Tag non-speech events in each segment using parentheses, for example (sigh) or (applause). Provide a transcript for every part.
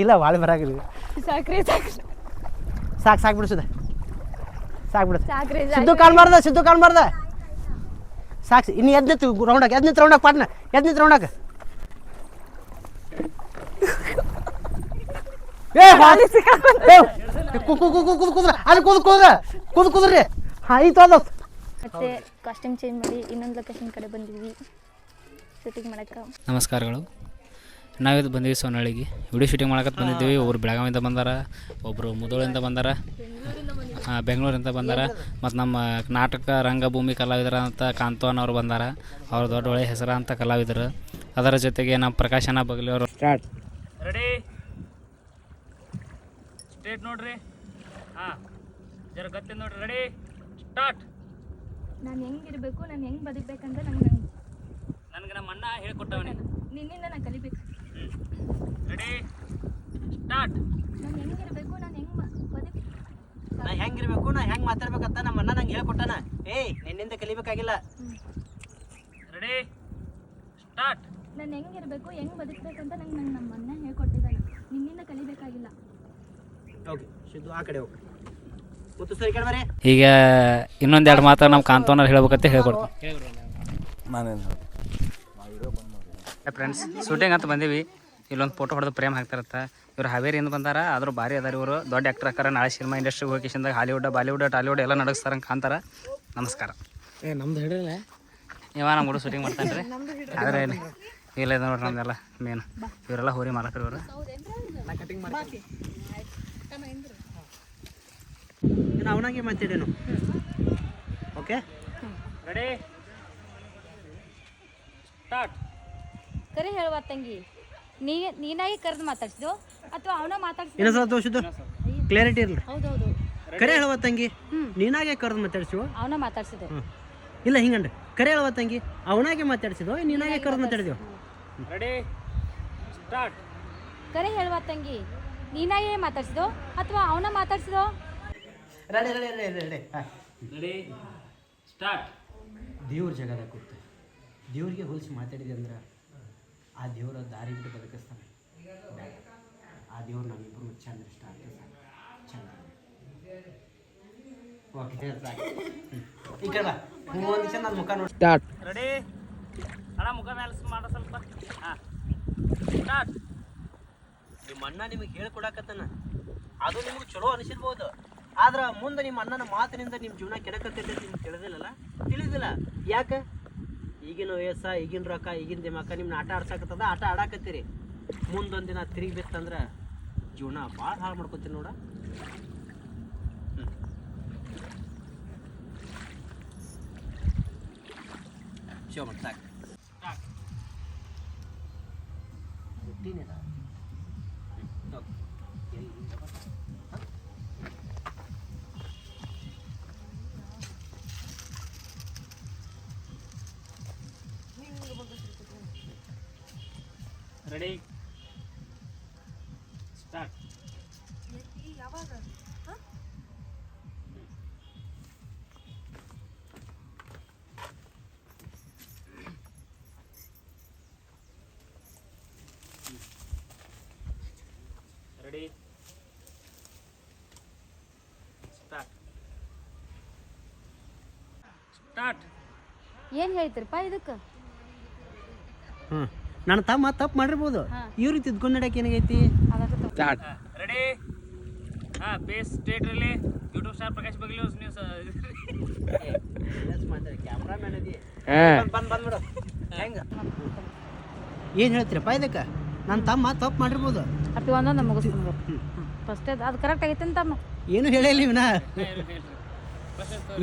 ಇಲ್ಲ ಭಾಳ ಬರಾಗಿಲ್ಲ ಸಾಕ್ರಿ ಸಾಕ್ರಿ. ಸಾಕು ಸಾಕು ಬಿಡಿಸಿದೆ ಸಾಕು ಬಿಡು. ಸಾಕ್ರಿ ಸಿದ್ದು ಕಾಣ್ಬಾರ್ದ ಸಿದ್ದು ಕಾಣ್ಬಾರ್ದ ಸಾಕ್ ಇನ್ನು ಎದ್ದು ನಿಂತು ರೌಂಡಾಗ ಎದ್ದು ನಿಂತು ರೌಂಡಾಗ ಪಾಟ್ನ. ಎದ್ದು ನಿಂತು ರೌಂಡಾಗ ಏ ಕುದ್ರ. ಅಲ್ಲಿ ಕುದ್ ಕುದ್ರ ಕುದ್ ಕುದ್ರಿ ಆಯ್ತು ಅದು ಮತ್ತೆ ಕಾಸ್ಟ್ಯೂಮ್ ಚೇಂಜ್ ಮಾಡಿ ಇನ್ನೊಂದು ಲೊಕೇಶನ್ ಕಡೆ ಬಂದಿದ್ವಿ. ಶೂಟಿಂಗ್ ಮಾಡಕ್ಕೆ? ನಮಸ್ಕಾರಗಳು. ನಾವಿದು ಬಂದೀವಿ ಸೊನ್ನಳ್ಳಿಗೆ ವಿಡಿಯೋ ಶೂಟಿಂಗ್ ಮಾಡಕ್ಕೆ ಬಂದಿದ್ದೀವಿ. ಒಬ್ರು ಬೆಳಗಾವಿಯಿಂದ ಬಂದಾರ ಒಬ್ಬರು ಮುದೋಳಿಂದ ಬಂದಾರ ಹಾಂ ಬೆಂಗಳೂರಿಂದ ಬಂದಾರ ಮತ್ತು ನಮ್ಮ ನಾಟಕ ರಂಗಭೂಮಿ ಕಲಾವಿದರ ಅಂತ ಕಾಂತವನ್ ಅವ್ರು ಬಂದಾರ. ಅವ್ರು ದೊಡ್ಡ ಒಳ್ಳೆ ಹೆಸರ ಅಂತ ಕಲಾವಿದರು. ಅದರ ಜೊತೆಗೆ ನಮ್ಮ ಪ್ರಕಾಶನ ಬಗ್ಲಿ ಅವರು. ಸ್ಟಾರ್ಟ್ ರೆಡಿ ಸ್ಟೇಟ್ ನೋಡ್ರಿ. ಹಾಂ. ಜರ ಗತ್ತಿ ನೋಡ್ರಿ. ರೆಡಿ ಸ್ಟಾರ್ಟ್ ನಾನು ಹೆಂಗಿರ್ಬೇಕು ನಾನು ಹೆಂಗೆ ಬದುಕಬೇಕಂತ ನಂಗೆ ನನಗೆ ಹೇಳ್ಕೊಟ್ಟವನೆ. ನಿನ್ನಿಂದ ನಾನು ಕಲಿಬೇಕು. ರೆಡಿ ಸ್ಟಾರ್ಟ್ ನಾನು ಹೆಂಗಿರಬೇಕು ನಾನು ಹೆಂಗೆ ಬದುಕ್ ನಾ ಹೆಂಗಿರ್ಬೇಕು ನಾ ಹೆಂಗ್ ಮಾತಾಡ್ಬೇಕಂತ ನಮ್ಮ ಅಣ್ಣ ನಂಗೆ ಹೇಳ್ಕೊಟ್ಟಾನ. ಏಯ್ ನಿನ್ನಿಂದ ಕಲಿಬೇಕಾಗಿಲ್ಲ. ರೆಡಿ ಸ್ಟಾರ್ಟ್ ನಾನು ಹೆಂಗಿರಬೇಕು ಹೆಂಗೆ ಬದುಕಬೇಕಂತ ನಂಗೆ ನಂಗೆ ನಮ್ಮ ಅಣ್ಣ ಹೇಳ್ಕೊಟ್ಟಿದ್ದಾನೆ. ನಿನ್ನಿಂದ ಕಲಿಬೇಕಾಗಿಲ್ಲ. ಓಕೆ ಸಿದ್ದು ಆ ಕಡೆ ಹೋಗಿ. ಈಗ ಇನ್ನೊಂದೆರಡು ಮಾತು ನಮ್ಮ ಕಾಂತವನ ಹೇಳ್ಬೇಕಂತ ಹೇಳ್ಕೊಡ್ತೀನಿ. ಫ್ರೆಂಡ್ಸ್ ಶೂಟಿಂಗ್ ಅಂತ ಬಂದೀವಿ. ಇಲ್ಲೊಂದು ಫೋಟೋ ಹೊಡೆದು ಪ್ರೇಮ್ ಹಾಕ್ತಾರತ್ತ. ಇವ್ರು ಹಾವೇರಿಯಿಂದ ಬಂದಾರ. ಆದರೂ ಭಾರಿ ಅದಾರ ಇವರು. ದೊಡ್ಡ ಆ್ಯಕ್ಟರ್ ಹಾಕಾರ ನಾಳೆ ಸಿನಿಮಾ ಇಂಡಸ್ಟ್ರಿ ಹೋಗಿಶಿಂದಾಗ ಹಾಲಿವುಡ್ ಬಾಲಿವುಡ್ ಟಾಲಿವುಡ್ ಎಲ್ಲ ನಡೆಸ್ತಾರ ಕಾಂತಾರ ನಮಸ್ಕಾರ. ಏ ನಮ್ದು ಹೇಳಿಲ್ಲ ಇವ ನಮ್ಮ ಹುಡುಗ ಶೂಟಿಂಗ್ ಮಾಡ್ತಾನೆ ರೀ ಆದರೆ ಇಲ್ಲ ಇದೆ ನೋಡ್ರಿ ನಮ್ದೆಲ್ಲ ಮೇನ್ ಇವರೆಲ್ಲ ಹೋರಿ ಮಾಲಕರು ಇವರು. ಇನ್ನು ಅವನಾಗೆ ಮಾತಾಡೇನು ಓಕೆ ರೆಡಿ ಸ್ಟಾರ್ಟ್ ಕರೆ ಹೇಳುವ ತಂಗಿ. ನೀ ನೀನಾಗಿ ಕರೆದು ಮಾತಾಡ್ಸಿದ್ದು? ಅಥವಾ ಅವನ ಮಾತಾಡ್ಸಿದ ಇನ್ನೊಂದ್ಸಲ ತೋರಿಸಿದ್ದು? ಕ್ಲಾರಿಟಿ ಇರಲಿ. ಹೌದೌದು. ಕರೆ ಹೇಳುವ ತಂಗಿ ನೀನಾಗೆ ಕರೆದು ಮಾತಾಡ್ಸಿವ? ಅವನ ಮಾತಾಡ್ಸಿದ್ದು. ಇಲ್ಲ ಹಿಂಗಂದ್ರೆ. ಕರೆ ಹೇಳುವ ತಂಗಿ ಅವನಾಗೆ ಮಾತಾಡ್ಸಿದ್ವು ನೀನಾಗೆ ಕರೆದು ಮಾತಾಡಿದ್ವಿ? ರೆಡಿ ಸ್ಟಾರ್ಟ್ ಕರೆ ಹೇಳುವ ತಂಗಿ ನೀನಾಗೆ ಮಾತಾಡ್ಸಿದ್ದು ಅಥವಾ ಅವನ ಮಾತಾಡ್ಸಿದ್ದು ready ready ready ready ready. Start ದೇವ್ರ ಜಗದಾಗ ಕೂತು. ದೇವ್ರಿಗೆ ಹೋಲಿಸಿ ಮಾತಾಡಿದೆ ಅಂದ್ರೆ ಆ ದೇವರ ದಾರಿ ಬಿಟ್ಟು ಬದುಕಿಸ್ತಾನೆ. ಆ ದೇವ್ರು ನಮ್ಮಿಬ್ಬರು ಚಂದ ಇಷ್ಟ ಆಗ್ತದೆ ಚಂದ ಓಕೆ ಸಾಕು. ಈ ಕಡೆ ಬಾ ಒಂದು ನಿಮಿಷ ನನ್ನ ಮುಖ ನೋಡಿ. ಸ್ಟಾರ್ಟ್ ರೆಡಿ ಅಣ್ಣ ಮುಖ ಮೇಲೆ ಮಾಡೋ ಸ್ವಲ್ಪ. ಹಾಂ. ಸ್ಟಾರ್ಟ್ ನಿಮ್ಮ ಅಣ್ಣ ನಿಮಗೆ ಹೇಳ್ಕೊಡಕತ್ತಾನ. ಅದು ನಿಮಗೆ ಚಲೋ ಅನಿಸಿರ್ಬೋದು. ಆದ್ರೆ ಮುಂದೆ ನಿಮ್ಮ ಅಣ್ಣನ ಮಾತಿನಿಂದ ನಿಮ್ಮ ಜೀವನ ಕೆಡಕತ್ತೈತೆ ಅಂತ ನಿಮ್ಗೆ ತಿಳಿದಿಲ್ಲಲ್ಲ ತಿಳಿದಿಲ್ಲ. ಯಾಕೆ? ಈಗಿನ ವಯಸ್ಸ, ಈಗಿನ ರೊಕ್ಕ, ಈಗಿನ ದಿಮಾಕ, ನಿಮ್ನ ಆಟ ಆಡ್ಸಕತ್ತದ, ಆಟ ಆಡಾಕತ್ತೀರಿ. ಮುಂದೊಂದು ದಿನ ತಿರುಗಿ ಬಿತ್ತಂದ್ರೆ ಜೀವನ ಭಾಳ ಹಾಳು ಮಾಡ್ಕೊತೀನಿ ನೋಡ. ಶಿವಮೊಗ್ಗ ಸಾಕು. ಸಾಕು. Ready start ready start start ಏನು ಹೇಳ್ತೀರಪ್ಪ ಇದಕ್ಕೆ ಹ್ಞೂ ನನ್ನ ತಮ್ಮ ತಪ್ಪು ಮಾಡಿರ್ಬೋದು. ಈ ರೀತಿ ನಡ್ಯಕ್ಕೆ ಏನಾಗೈತಿ? ರೆಡಿ ಆ ಬೇಸ್ ಸ್ಟೇಟ್ರಲ್ಲಿ ಯೂಟ್ಯೂಬ್ ಸ್ಟಾರ್ ಪ್ರಕಾಶ್ ಬಗ್ಲಿ ನ್ಯೂಸ್ ಕ್ಯಾಮ್ರಾಮ್ಯಾನ್ ಅದಿ ಬಂದು ಬಂದ್ಬಿಡು. ಹೆಂಗೆ? ಏನು ಹೇಳ್ತೀರಪ್ಪ ಇದಕ್ಕೆ? ನನ್ನ ತಮ್ಮ ತಪ್ಪು ಮಾಡಿರ್ಬೋದು. ಅಪ್ಪಿ ಒಂದೊಂದು ಮುಗಿಸ್ಕೊಂಡು ಫಸ್ಟ್ ಅದು ಕರೆಕ್ಟ್ ಆಗೈತೆ ತಮ್ಮ ಏನು ಹೇಳಿಲ್ಲ ಇವನ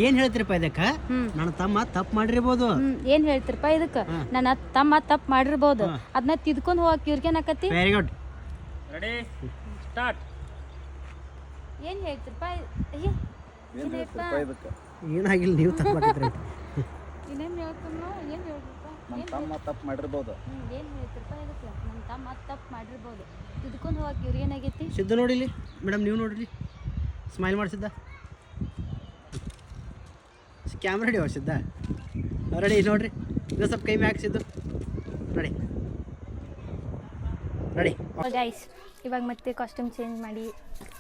ಏನು ಹೇಳ್ತೀರಪ್ಪ ಇದಕ್ಕ? ನನ್ನ ತಮ್ಮ ತಪ್ಪು ಮಾಡಿರ್ಬೋದು. ಏನ್ ಹೇಳ್ತಿರಪ್ಪ ಇದಕ್ಕ? ನನ್ನ ತಮ್ಮ ತಪ್ಪು ಮಾಡಿರ್ಬೋದು. ಅದನ್ನ ತಿದ್ಕೊಂಡು ಇವ್ರಿಗೆ ಏನಾಕತಿ ವೆರಿ ಗುಡ್ ರೆಡಿ ಸ್ಟಾರ್ಟ್ ಏನ್ ಹೇಳ್ತಿರಪ್ಪ? ಇದಕ್ಕ? ಏನಾಗಿಲ್ಲ ನೀವು ತಪ್ಪು ಮಾಡಿದ್ರಿ. ಇನ್ನೇನು ಹೇಳ್ತಾನೋ ಏನು ಹೇಳ್ತಿರಪ್ಪ? ನನ್ನ ತಮ್ಮ ತಪ್ಪು ಮಾಡಿರ್ಬೋದು. ಏನ್ ಹೇಳ್ತಿರಪ್ಪ ಇದಕ್ಕ? ನನ್ನ ತಮ್ಮ ತಪ್ಪು ಮಾಡಿರ್ಬೋದು. ತಿದ್ಕೊಂಡು ಇವ್ರಿಗೆ ಏನಾಗೈತಿ? ಸಿದ್ದು ನೋಡಿಲಿ? ಮೇಡಮ್ ನೀವು ನೋಡ್ರಿ ಸ್ಮೈಲ್ ಮಾಡಿಸಿದ್ದ? ಕ್ಯಾಮ್ರಾ ರೆಡಿ ಸಿದ್ದ ರೆಡಿ ನೋಡ್ರಿ. ಇನ್ನೊಂದು ಸ್ವಲ್ಪ ಕೈ ಮ್ಯಾಕ್ಸಿದ್ದು ರೆಡಿ ರೆಡಿ ಗೈಸ್ ಇವಾಗ ಮತ್ತೆ ಕಾಸ್ಟ್ಯೂಮ್ ಚೇಂಜ್ ಮಾಡಿ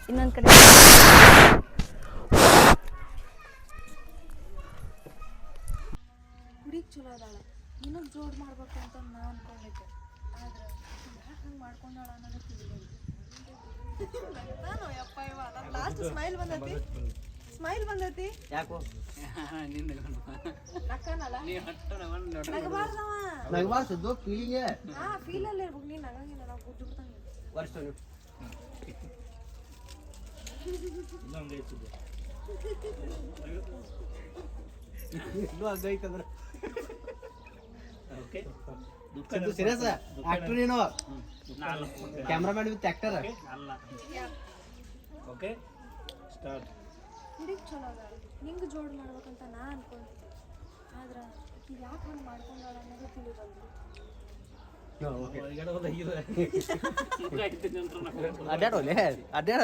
ಇನ್ನೊಂದು ಕಡೆ. ಹುಡುಗಿ ಚಲೋ ಅದಾಳೆ. ಇನ್ನೊಂದು ಜೋಡ್ ಮಾಡ್ಬೇಕು ಅಂತ ನಾ ಅನ್ಕೊಂಡಿದ್ದೆ. ಆದ್ರೆ ಹಂಗೆ ಮಾಡ್ಕೊಂಡಾಳ ಅನ್ನೋದು ತಿಳಿದೈತಿ (laughs) ಯಪ್ಪ ಇವ ನನ್ನ ಲಾಸ್ಟ್ ಸ್ಮೈಲ್ ಬಂದೈತಿ. ಸ್ಮೈಲ್ ಬಂದೈತಿ? ಯಾಕೋ? (laughs) ನಕ್ಕನಲ್ಲ? ನಗಬಾರ್ದವ. ನಗಬಾರ್ದು ಫೀಲಿಂಗ್ ಹಾ ಫೀಲ್ ಅಲ್ಲೇ ಇರ್ಬೇಕು. ನೀನು ನಗಂಗಿಲ್ಲ ನಾವು ಗುಡ್ಡು ಬಿಡ್ತಂಗೆ ವರ್ಷ ಇನ್ನೂ ಹಂಗೈತಂದ್ರ ಸೀರಿಯಸ್ ಆಕ್ಟರ್ ನೀನು? Cameraman with actor okay start ಹುಡುಗಿ ಚಲೋ ಅದಾಳ. ನಿಂಗೆ ಜೋಡ್ ಮಾಡ್ಬೇಕಂತ ನಾ ಅನ್ಕೊಂಡಿದ್ದೆ ಆದ್ರೆ ಯಾಕೆ ಹಂಗೆ ಮಾಡ್ಕೊಂಡಾಳ ಅನ್ನೋದು ತಿಳಿಬಂತು ಅಡ್ಡಾಡೋಲೆ ಅಡ್ಡಾಡ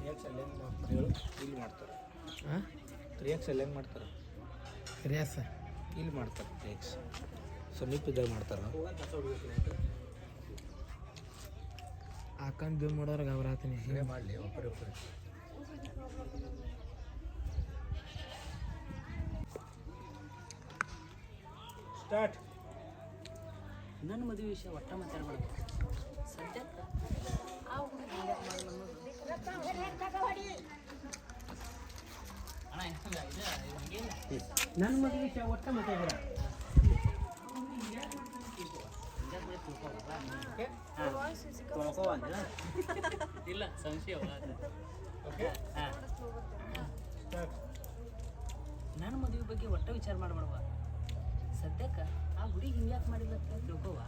ಹೆಂಗೆ ಇಲ್ಲಿ ಮಾಡ್ತಾರೆ. ರಿಯಾಕ್ಸ್ ಅಲ್ಲಿ ಹೆಂಗೆ ಮಾಡ್ತಾರೆ? ಇಲ್ಲಿ ಮಾಡ್ತಾರೆ ರಿಯಾಕ್ಸ್ ಸಮೀಪ ಇದ್ದಾಗ ಮಾಡ್ತಾರೆ. ಹಾಕೊಂಡ್ ಬಿ ಮಾಡೋರ್ ಗಬರಾತೀನಿ ಹಿಂಗೆ ಮಾಡಲಿ ಒಬ್ಬರು ಒಬ್ಬರು ಸ್ಟಾರ್ಟ್ ನನ್ನ ಮದುವೆ ವಿಷಯ ಒಟ್ಟ ಮಾತಾಡ್ಬಾರ್ದು. ಸದ್ಯಕ್ಕೆ ನನ್ನ ಮದುವೆ ವಿಷಯ ಒಟ್ಟ ಮಾತಾಡ್ಬೇಡ ಇಲ್ಲ ಸಂಶಯ ನನ್ನ ಮದುವೆ ಬಗ್ಗೆ ಒಟ್ಟ ವಿಚಾರ ಮಾಡಬಾಡುವ ಸದ್ಯಕ್ಕೆ ಆ ಹುಡುಗಿ ಹಿಂಗ್ಯಾಕೆ ಮಾಡಿಲ್ಲ ಅಂತ ತಿಳ್ಕೊವ?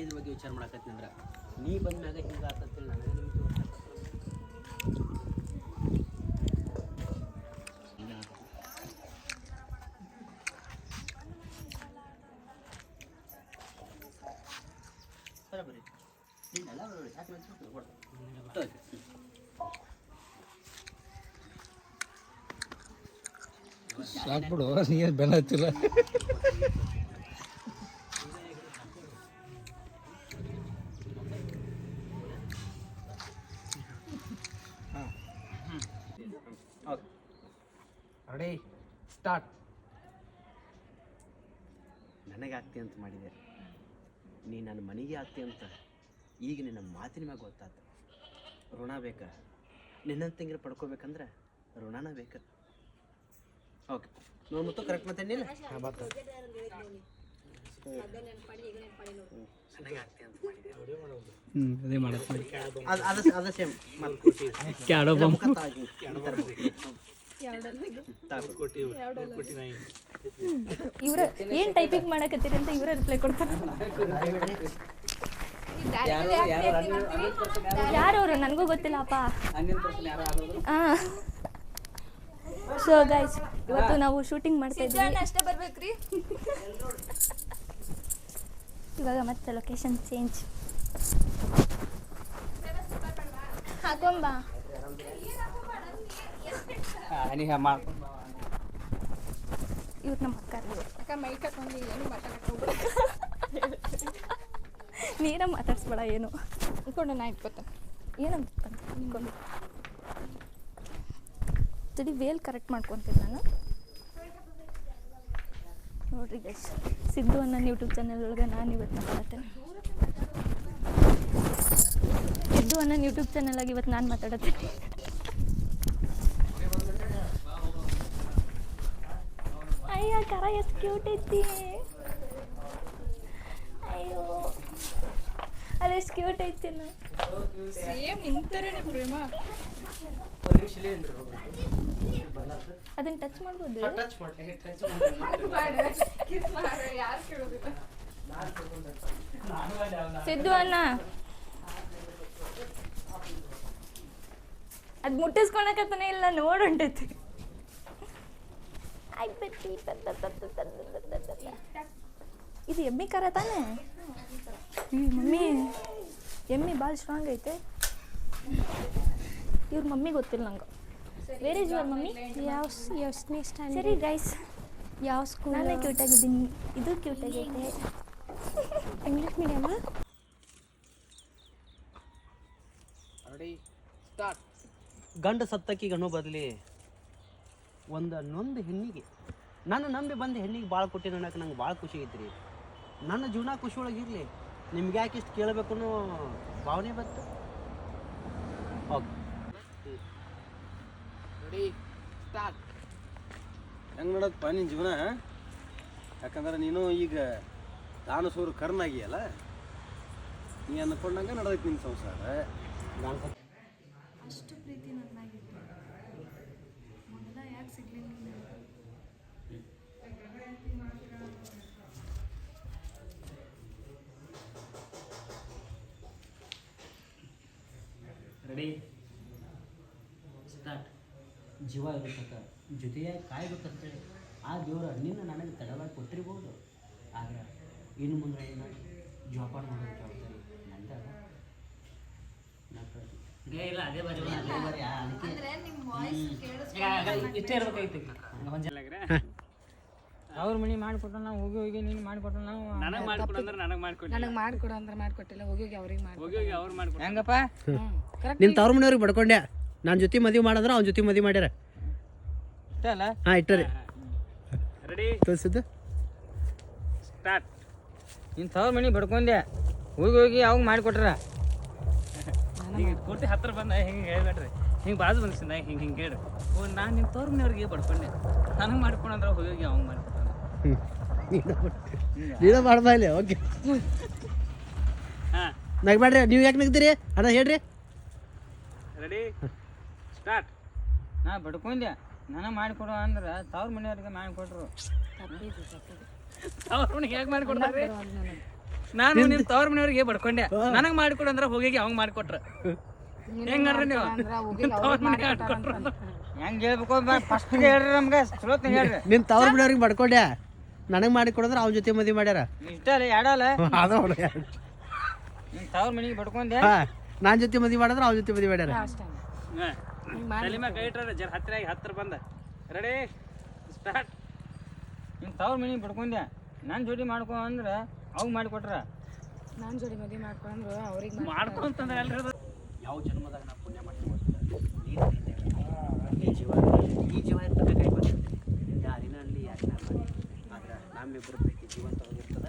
ಇದ್ರ ಬಗ್ಗೆ ವಿಚಾರ ಮಾಡಕತ್ತೀನಿ ಅಂದ್ರೆ. ನೀ ಬಂದ್ಮ್ಯಾಗ ಹಿಂಗೆ ಆತಂತೇಳಿ ನನಗೆ ನಿಮಗೆ ವರ್ಷ ಬರೀ ನಿನ್ನೆಲ್ಲ ಬರೋಡಿ ಯಾಕೆ ನೆನ್ಸ್ಬಿಟ್ಟು ಕೊಡ್ತಾರೆ ಸಾಕ್ಬಿಡು ನೀನು ಬೆಲ್ಲ ಹತ್ತಿಲ್ಲ ರೆಡಿ ಸ್ಟಾರ್ಟ್ ನನಗೆ ಆಗ್ತಿ ಅಂತ ಮಾಡಿದೆ ನೀ ನನ್ನ ಆಗ್ತಿ ಅಂತ. ಈಗ ನಿನ್ನ ಮಾತಿನ ಮ್ಯಾಗ ಗೊತ್ತಾತು. ಋಣ ಬೇಕಾ? ನಿನ್ನ ತಿಂಗ್ರ ಪಡ್ಕೋಬೇಕಂದ್ರೆ ಋಣನ ಬೇಕಾ. ಓಕೆ ನೋಡಿ ಮತ್ತು ಕರೆಕ್ಟ್ ಮತ್ತೆ ನೀನು? ಆಗ್ತಿ ಅಂತ ಮಾಡಿದೆ ಅದೇ ಮಾಡತ್ತೆ ಅದು ಅದು ಅದು ಸೇಮ್ ಕ್ಯಾಡೋ ಇವ್ರ ಏನು ಟೈಪಿಂಗ್ ಮಾಡಕತ್ತೀರಿ ಅಂತ ಇವ್ರ ರಿಪ್ಲೈ ಕೊಡ್ತಾರೆ. ಯಾರವರು? ನನಗೂ ಗೊತ್ತಿಲ್ಲಪ್ಪ ಸೊ ಗೈಸ್ ಇವತ್ತು ನಾವು ಶೂಟಿಂಗ್ ಮಾಡ್ತಾ ಇದ್ದೀವಿ. ಅಷ್ಟೇ ಬರ್ಬೇಕ್ರಿ. ಇವಾಗ ಮತ್ತೆ ಲೊಕೇಶನ್ ಚೇಂಜ್ ಹಾಕೊಂಬಾ. ಇವ್ರು ನಮ್ಮ ಅಕ್ಕ ಅಕ್ಕ ಮೈಕ್ ಹಾಕೊಂಡು ಏನು ಮಾತಾಡಕ್ಕೆ ನೀರ ಮಾತಾಡ್ಸ್ಬೇಡ ಏನು? ಅನ್ಕೊಂಡು ನಾ ಇಟ್ಕೋತ ಏನಂತ ಅನ್ಕೊಂಡು? ತಡಿ ವೇಲ್ ಕರೆಕ್ಟ್ ಮಾಡ್ಕೊತೀನಿ ನಾನು. ನೋಡ್ರಿ ಗೈಸ್ ಸಿದ್ದು ಅನ್ನೋ ಯೂಟ್ಯೂಬ್ ಚಾನಲ್ ಒಳಗೆ ನಾನು ಇವತ್ತು ಮಾತಾಡತ್ತೇನೆ ಸಿದ್ದು ಅನ್ನೋ ಯೂಟ್ಯೂಬ್ ಚಾನಲ್ ಇವತ್ತು ನಾನು ಮಾತಾಡತ್ತೇನೆ ಅಯ್ಯ ಕರ ಎಷ್ಟು ಕ್ಯೂಟ್ ಐತಿ ಅಯ್ಯೋ ಅದು ಎಷ್ಟು ಕ್ಯೂಟ್ ಐತಿ ಸೇಮ್ ಪ್ರೇಮ ಅದನ್ನ ಟಚ್ ಮಾಡ್ಬೋದು ಟಚ್ ಮಾಡಿ ಟಚ್ ಸಿದ್ದು ಅಣ್ಣ ಅದ್ ಮುಟ್ಟಿಸ್ಕೊಳಕತ್ತಾನೆ ಇಲ್ಲ ನೋಡ್ ಹೊಂಟೈತಿ ಇದು ಎಮ್ಮಿ ಕರ ತಾನೆ? ಮಮ್ಮಿ ಎಮ್ಮಿ ಭಾಳ ಸ್ಟ್ರಾಂಗ್ ಐತೆ. ಇವ್ರ ಮಮ್ಮಿ ಗೊತ್ತಿಲ್ಲ ನಂಗೆ. Where is your mummy? ಯಾವ ಎಷ್ಟನೇ ಸ್ಟ್ಯಾಂಡ್ ಸರಿ ಗೈಸ್ ಯಾವ ಸ್ಕೂಲ್ ನಾನೇ ಕ್ಯೂಟ್ ಆಗಿದ್ದೀನಿ. ಇದು ಕ್ಯೂಟ್ ಆಗೈತೆ. ಇಂಗ್ಲೀಷ್ ಮೀಡಿಯಮ್ಮ ರೆಡಿ ಸ್ಟಾರ್ಟ್ ಗಂಡ ಸತ್ತಕ್ಕೆ ಗಣ್ಣು ಬದಲಿ ಒಂದು ನೊಂದು ಹೆಣ್ಣಿಗೆ. ನನ್ನ ನಂಬಿ ಬಂದ ಹೆಣ್ಣಿಗೆ ಭಾಳ ಕೊಟ್ಟಿನ ಅನ್ನಕ್ಕೆ ನಂಗೆ ಭಾಳ ಖುಷಿ ಐತ್ರಿ. ನನ್ನ ಜೀವನ ಖುಷಿ ಇರಲಿ. ನಿಮ್ಗೆ ಯಾಕೆ ಇಷ್ಟು ಕೇಳಬೇಕು ಅನ್ನೋ ಭಾವನೆ ಬಂತು? Okay ready start. ಹೆಂಗೆ ನೋಡೋದಪ್ಪ ನಿನ್ನ ಜೀವನ? ಯಾಕಂದ್ರೆ ನೀನು ಈಗ ದಾನಸೂರು ಕರ್ನಾಗಿಯಲ್ಲ ನೀ ಅಂದ್ಕೊಂಡಂಗೆ ನಡೆದೈತಿ ನಿನ್ನ ಸಂಸಾರ. ನಾನು ರೆಡಿ ಸ್ಟಾರ್ಟ್ ಜೀವ ಇರುತ್ತಕ್ಕ ಜೊತೆಯಾಗಿ ಕಾಯ್ಬೇಕಂತೇಳಿ ಆ ದೇವರ ನಿನ್ನ ನನಗೆ ತಡವಾಗಿ ಕೊಟ್ಟಿರ್ಬೋದು. ಆದ್ರೆ ಇನ್ನು ಮುಂದೆ ಏನು ಜೋಪಾನ ಮಾಡೋದು ಜವಾಬ್ದಾರಿ ನಂದ ಇಲ್ಲ ಅದೇ ಬರೀ ಅದೇ ಬರೀ ಆ ಅದಕ್ಕೆ ಇಷ್ಟೇ ಇರ್ಬೇಕಾಗಿತ್ತು ಅವ್ರ ಮನಿ ಮಾಡ್ಕೊಟ್ಟ ನಾವು ಹೋಗಿ ಹೋಗಿ ನೀನು ಮಾಡ್ಕೊಟ್ಟ ನಾವು ನನಗೆ ಮಾಡ್ಕೊಡಂದ್ರೆ ನನಗೆ ಮಾಡ್ಕೊಡಿ. ನನಗೆ ಮಾಡ್ಕೊಡು ಅಂದ್ರೆ ಮಾಡ್ಕೊಟ್ಟಿಲ್ಲ ಹೋಗಿ ಹೋಗಿ ಅವ್ರಿಗೆ ಮಾಡಿ ಹೋಗಿ ಹೋಗಿ ಅವ್ರು ಮಾಡ್ಕೊಡಿ. ಹೆಂಗಪ್ಪ? ನಿನ್ನ ತವ್ರ ಮನೆಯವ್ರಿಗೆ ಬಡ್ಕೊಂಡೆ. ನಾನು ಜೊತೆ ಮದುವೆ ಮಾಡಿದ್ರೆ ಅವ್ನ ಜೊತೆ ಮದುವೆ ಮಾಡ್ಯಾರ. ಇಷ್ಟ ಅಲ್ಲ? ಹಾಂ ಇಟ್ಟರಿ ರೆಡಿ ತೋರಿಸಿದ್ದು? ಸ್ಟಾರ್ಟ್ ನಿನ್ನ ತವ್ರ ಮನೆ ಬಡ್ಕೊಂಡೆ. ಹೋಗಿ ಹೋಗಿ ಅವಾಗ ಮಾಡಿಕೊಟ್ರ. (laughs) ಈಗ ಪೂರ್ತಿ ಹತ್ರ ಬಂದ ಹಿಂಗೆ ಹೇಳ್ಬೇಡ್ರಿ. ಹಿಂಗೆ ಬಾಜು ಬಂದ ಹಿಂಗೆ ಹಿಂಗೆ ಹೇಳ್ರಿ. ಓ ನಾನು ನಿಮ್ಮ ತವ್ರ ಮನೆಯವ್ರಿಗೆ ಬಡ್ಕೊಂಡೆ. ನನಗೆ ಮಾಡ್ಕೊಂಡ್ರೆ ಹೋಗಿ ಹೋಗಿ ಅವ್ನು ಮಾಡ್ಕೊತಾನೆ ನೀನ ಮಾಡ್ಬಾ ಇಲ್ಲ ಓಕೆ ಹಾಂ. ನಗ್ಬೇಡ್ರಿ ನೀವು ಯಾಕೆ ನಗ್ತೀರಿ? ಅಣ್ಣ ಹೇಳ್ರಿ. ರೆಡಿ ಸ್ಟಾರ್ಟ್ ನಾ ಬಡ್ಕೊಂಡೆ. ನನಗೆ ಮಾಡಿಕೊಡು ಅಂದ್ರೆ ತವ್ರ ಮನೆಯವ್ರಿಗೆ ಮಾಡಿಕೊಟ್ರು ತವ್ರ ಮನೆಗೆ ಹೇಗೆ ಮಾಡಿಕೊಡ್ತಾರೆ ನಾನು ನಿಮ್ಮ ತವ್ರ ಮನೆಯವ್ರಿಗೆ ಬಡ್ಕೊಂಡೆ. ನನಗೆ ಮಾಡ್ಕೊಡು ಅಂದ್ರೆ ಹೋಗಿ ಅವಂಗೆ ಮಾಡ್ಕೊಟ್ರ ಹೆಂಗ್ರಿ ನೀವು? ತವ್ರ ಮನೆಗೆ ಮಾಡ್ಕೊಟ್ರು ಹೆಂಗೆ ಹೇಳ್ಬೇಕು ಫಸ್ಟ್ ಹೇಳ್ರಿ ನಮ್ಗೆ ಚಲೋ ಹೇಳ್ರಿ. ನಿಮ್ಮ ತವ್ರ ಮನೆಯವ್ರಿಗೆ ಬಡ್ಕೊಂಡೆ. ನನಗೆ ಮಾಡಿ ಕೊಡಿದ್ರೆ ಅವ್ನ ಜೊತೆ ಮದುವೆ ಮಾಡ್ಯಾರ? ಇಷ್ಟ ಅಲ್ಲ ಎರಡಲ್ಲ ನೀನು ನಿನ್ನ ತವ್ರ ಮನೆಗೆ ಬಡ್ಕೊಂಡೆ? ಹಾಂ ನಾನು ಜೊತೆ ಮದುವೆ ಮಾಡಿದ್ರೆ ಅವ್ನ ಜೊತೆ ಮದುವೆ ಮಾಡ್ಯಾರ. ತಲೆ ಮ್ಯಾಗ ಕೈ ಇಟ್ರ ಜರ ಹತ್ತಿರ ಆಗಿ ಹತ್ತಿರ ಬಂದ. ರೆಡಿ ಸ್ಟಾರ್ಟ್ ನಿನ್ನ ತವ್ರ ಮನೆಗೆ ಬಡ್ಕೊಂಡೆ. ನಾನು ಜೋಡಿ ಮಾಡ್ಕೊ ಅಂದ್ರೆ ಅವಾಗ ಮಾಡಿಕೊಟ್ರ ನಾನು ಜೋಡಿ ಮದುವೆ ಮಾಡ್ಕೊಂಡ್ರು ಅವ್ರಿಗೆ ಮಾಡ್ಕೊಂತಂದ್ರೆ ಅಲ್ರಿ ಅದು ಯಾವ ಜನ್ಮದಾಗ ನಾ ಪುಣ್ಯ ಮಾಡ್ತೀನಿ ಈ ಜೀವ ಈ ಜೀವ ಇರ್ತಕ್ಕ ಕೈ ಬರ್ತದೆ ಯಾರಿನ ಅಲ್ಲಿ ಯಾರಿನ ಮಾಡಿ ಆದ್ರೆ ನಮ್ಮಿಬ್ಬರ ಪೈಕಿ ಜೀವಂತ ಹೋಗಿರ್ತದೆ ಯಾವುದಕ್ಕೂ ಅಂಜಲ್ಲ